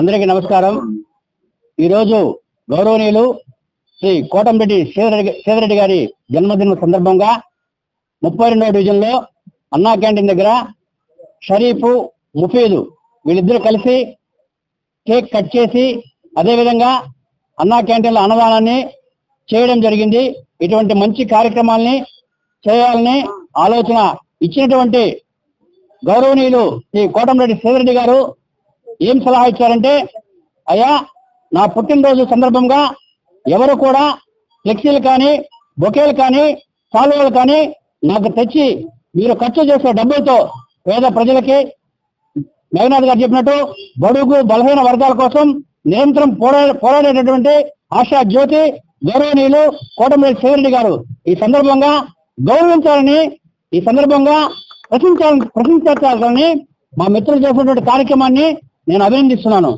అందరికీ నమస్కారం. ఈరోజు గౌరవనీయులు శ్రీ కోటంరెడ్డి శ్రీధరెడ్డి గారి జన్మదిన సందర్భంగా ముప్పై రెండవ డివిజన్లో అన్నా క్యాంటీన్ దగ్గర షరీఫ్ ముఫీదు వీళ్ళిద్దరూ కలిసి కేక్ కట్ చేసి అదేవిధంగా అన్నా క్యాంటీన్ల అన్నదానాన్ని చేయడం జరిగింది. ఇటువంటి మంచి కార్యక్రమాల్ని చేయాలని ఆలోచన ఇచ్చినటువంటి గౌరవనీయులు శ్రీ కోటంరెడ్డి శ్రీధరెడ్డి గారు ఏం సలహా ఇచ్చారంటే అయ్యా నా పుట్టినరోజు సందర్భంగా ఎవరు కూడా ఫ్లెక్సీలు కానీ బొకేలు కానీ సాల్వాలు కానీ నాకు తెచ్చి మీరు ఖర్చు చేసే డబ్బులతో పేద ప్రజలకి మేఘనాథ్ గారు చెప్పినట్టు బడుగు బలహీన వర్గాల కోసం నిరంతరం పోరా పోరాడేటటువంటి ఆశా జ్యోతి గౌరవనీయులు కోటమిరెడ్డి శివరెడ్డి గారు ఈ సందర్భంగా గౌరవించాలని ఈ సందర్భంగా ప్రశంసించాలని మా మిత్రులు చేసినటువంటి కార్యక్రమాన్ని నేను అభినందిస్తున్నాను.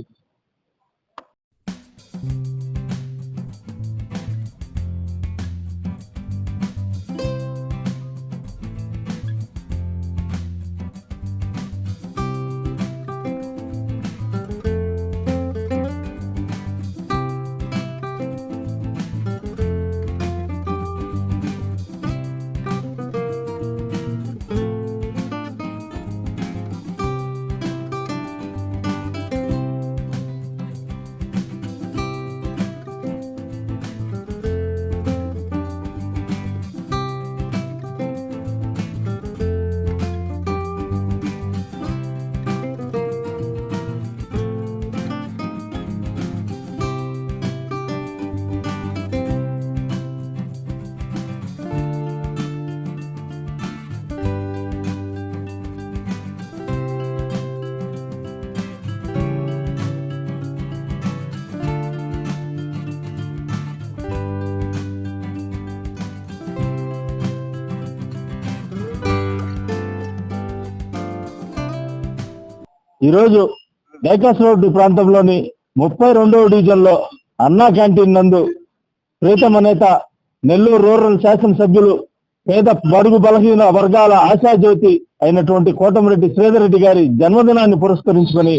ఈరోజు డైకాస్ రోడ్డు ప్రాంతంలోని ముప్పై రెండవ డివిజన్లో అన్నా క్యాంటీన్ నందు ప్రీతమ నేత నెల్లూరు రూరల్ శాసనసభ్యులు పేద బడుగు బలహీన వర్గాల ఆశాజ్యోతి అయినటువంటి కోటమిరెడ్డి శ్రీధరెడ్డి గారి జన్మదినాన్ని పురస్కరించుకొని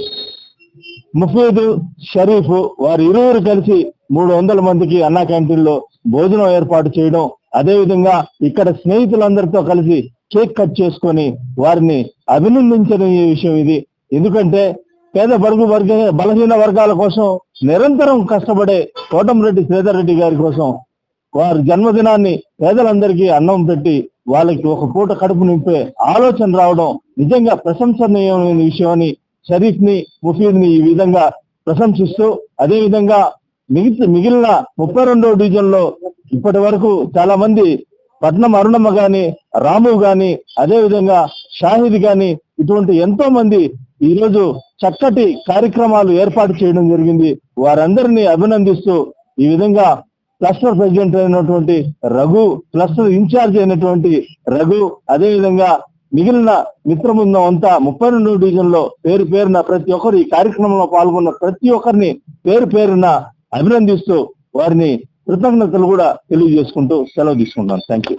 ముఫీదు షరీఫ్ వారి ఇరువురు కలిసి మూడు వందల మందికి అన్నా క్యాంటీన్లో భోజనం ఏర్పాటు చేయడం అదే విధంగా ఇక్కడ స్నేహితులందరితో కలిసి కేక్ కట్ చేసుకొని వారిని అభినందించిన ఈ విషయం ఇది. ఎందుకంటే పేద బడుగు వర్గ బలహీన వర్గాల కోసం నిరంతరం కష్టపడే కోటంరెడ్డి శ్రీధర్ రెడ్డి గారి కోసం వారి జన్మదినాన్ని పేదలందరికీ అన్నం పెట్టి వాళ్ళకి ఒక పూట కడుపు నింపే ఆలోచన రావడం నిజంగా ప్రశంసనీయమైన విషయం అని షరీఫ్ని ముఫీద్ని ఈ విధంగా ప్రశంసిస్తూ అదే విధంగా మిగిలి మిగిలిన ముప్పై రెండో డివిజన్లో ఇప్పటి వరకు చాలా మంది పట్నం అరుణమ్మ గాని రాము గాని అదే విధంగా షాహిద్ గాని ఇటువంటి ఎంతో మంది ఈ రోజు చక్కటి కార్యక్రమాలు ఏర్పాటు చేయడం జరిగింది. వారందరినీ అభినందిస్తూ ఈ విధంగా క్లస్టర్ ప్రెసిడెంట్ అయినటువంటి రఘు క్లస్టర్ ఇన్ఛార్జ్ అయినటువంటి రఘు అదే విధంగా మిగిలిన మిత్రబృందం అంతా ముప్పై రెండు డివిజన్లో పేరు పేరున ప్రతి ఒక్కరు ఈ కార్యక్రమంలో పాల్గొన్న ప్రతి ఒక్కరిని పేరు పేరున అభినందిస్తూ వారిని కృతజ్ఞతలు కూడా తెలియజేసుకుంటూ సెలవు తీసుకుంటాను థ్యాంక్ యూ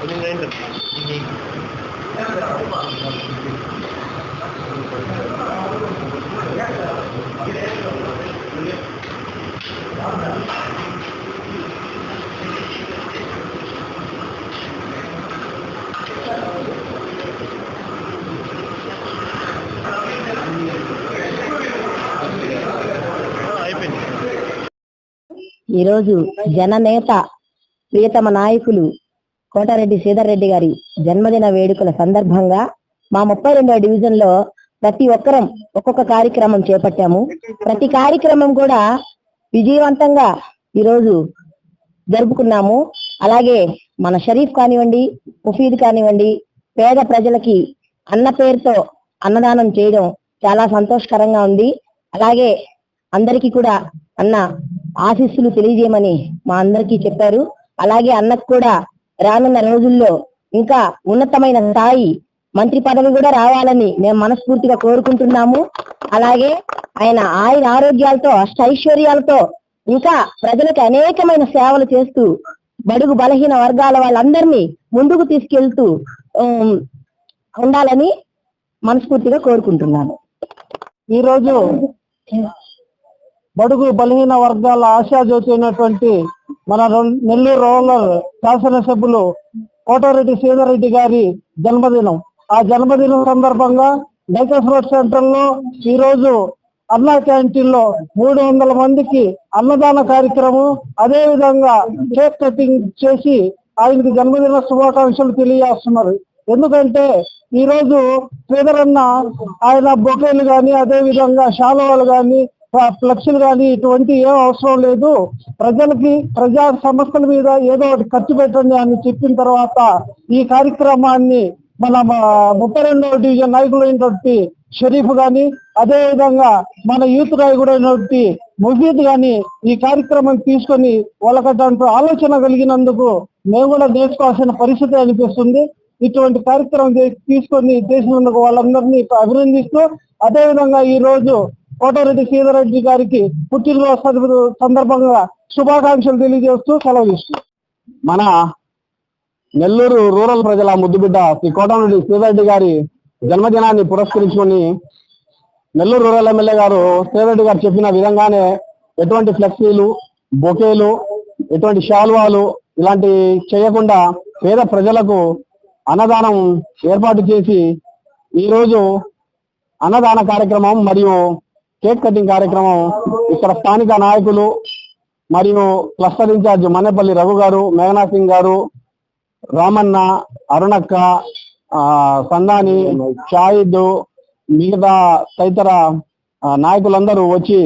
ఈరోజు జననేత ప్రియతమ నాయకులు కోటారెడ్డి శ్రీధర్ రెడ్డి గారి జన్మదిన వేడుకల సందర్భంగా మా ముప్పై రెండవ డివిజన్లో ప్రతి ఒక్కరం ఒక్కొక్క కార్యక్రమం చేపట్టాము. ప్రతి కార్యక్రమం కూడా విజయవంతంగా ఈరోజు జరుపుకున్నాము. అలాగే మన షరీఫ్ కానివ్వండి ముఫీద్ కానివ్వండి పేద ప్రజలకి అన్న పేరుతో అన్నదానం చేయడం చాలా సంతోషకరంగా ఉంది. అలాగే అందరికీ కూడా అన్న ఆశీస్సులు తెలియజేయమని మా అందరికీ చెప్పారు. అలాగే అన్నకు కూడా రానున్న రోజుల్లో ఇంకా ఉన్నతమైన స్థాయి మంత్రి పదవి కూడా రావాలని మేము మనస్ఫూర్తిగా కోరుకుంటున్నాము. అలాగే ఆయన ఆయన ఆరోగ్యాలతో అష్టైశ్వర్యాలతో ఇంకా ప్రజలకు అనేకమైన సేవలు చేస్తూ బడుగు బలహీన వర్గాల వాళ్ళందరినీ ముందుకు తీసుకెళ్తూ ఉండాలని మనస్ఫూర్తిగా కోరుకుంటున్నాను. ఈరోజు బడుగు బలహీన వర్గాల ఆశాజ్యోతి అయినటువంటి మన నెల్లూరు రూరల్ శాసనసభ్యులు కోటారెడ్డి శ్రీధర్రెడ్డి గారి జన్మదినం. ఆ జన్మదినం సందర్భంగా డైకస్ రోడ్ సెంటర్లో ఈ రోజు అన్నా క్యాంటీన్లో మూడు వందల మందికి అన్నదాన కార్యక్రమం అదే విధంగా కేక్ కటింగ్ చేసి ఆయనకి జన్మదిన శుభాకాంక్షలు తెలియజేస్తున్నారు. ఎందుకంటే ఈ రోజు శ్రీధరన్న ఆయన బొకేలు గాని అదే విధంగా శాలువాలు గాని ఫ్లెక్స్లు కానీ ఇటువంటి ఏం అవసరం లేదు. ప్రజలకి ప్రజా సమస్యల మీద ఏదో ఒకటి ఖర్చు పెట్టండి అని చెప్పిన తర్వాత ఈ కార్యక్రమాన్ని మన ముప్పై రెండవ డివిజన్ నాయకులైనటువంటి షరీఫ్ గాని అదే విధంగా మన యూత్ నాయకుడు అయినటువంటి ముఫీద్ గాని ఈ కార్యక్రమం తీసుకొని వాళ్ళకంటూ ఆలోచన కలిగినందుకు మేము కూడా నేర్చుకోవాల్సిన పరిస్థితి అనిపిస్తుంది. ఇటువంటి కార్యక్రమం తీసుకొని చేసినందుకు వాళ్ళందరినీ అభినందిస్తూ అదే విధంగా ఈ రోజు కోటారెడ్డి శ్రీధరెడ్డి గారికి పుట్టినరోజు సందర్భంగా శుభాకాంక్షలు తెలియజేస్తూ సెలవు తీసుకుంటాం మన నెల్లూరు రూరల్ ప్రజల ముద్దుబిడ్డ శ్రీ కోటారెడ్డి శ్రీధరెడ్డి గారి జన్మదినాన్ని పురస్కరించుకొని నెల్లూరు రూరల్ ఎమ్మెల్యే గారు శ్రీధరెడ్డి గారు చెప్పిన విధంగానే ఎటువంటి ఫ్లెక్సీలు బొకేలు ఎటువంటి శాల్వాలు ఇలాంటి చేయకుండా పేద ప్రజలకు అన్నదానం ఏర్పాటు చేసి ఈ రోజు అన్నదాన కార్యక్రమం మరియు కేక్ కటింగ్ కార్యక్రమం ఇక్కడ స్థానిక నాయకులు మరియు క్లస్టర్ ఇన్ఛార్జ్ మన్నెపల్లి రఘు గారు మేఘనా సింగ్ గారు రామన్న అరుణక్క ఆ, సందాని షాయిద్ మిగతా తదితర నాయకులందరూ వచ్చి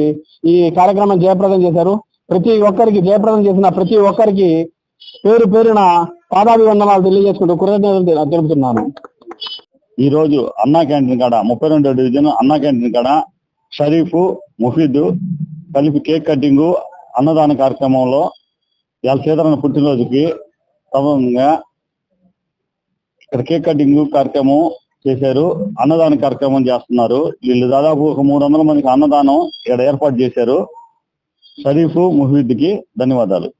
ఈ కార్యక్రమం జయప్రదం చేశారు. ప్రతి ఒక్కరికి జయప్రదం చేసిన ప్రతి ఒక్కరికి పేరు పేరున పాదాభివందనాలు తెలియజేసుకుంటూ కృతజ్ఞతలు తెలుపుతున్నాను. ఈ రోజు అన్నా క్యాంటీన్ కాడ ముప్పై రెండో డివిజన్ అన్నా క్యాంటీన్ కాడ షరీఫ్ ముఫీద్ కలిపి కేక్ కటింగ్ అన్నదాన కార్యక్రమంలో ఇవాళ సీతారామ పుట్టినరోజుకి క్రమంగా ఇక్కడ కేక్ కటింగ్ కార్యక్రమం చేశారు. అన్నదాన కార్యక్రమం చేస్తున్నారు. వీళ్ళు దాదాపు ఒక మూడు వందల మందికి అన్నదానం ఇక్కడ ఏర్పాటు చేశారు. షరీఫ్ ముహీద్కి ధన్యవాదాలు.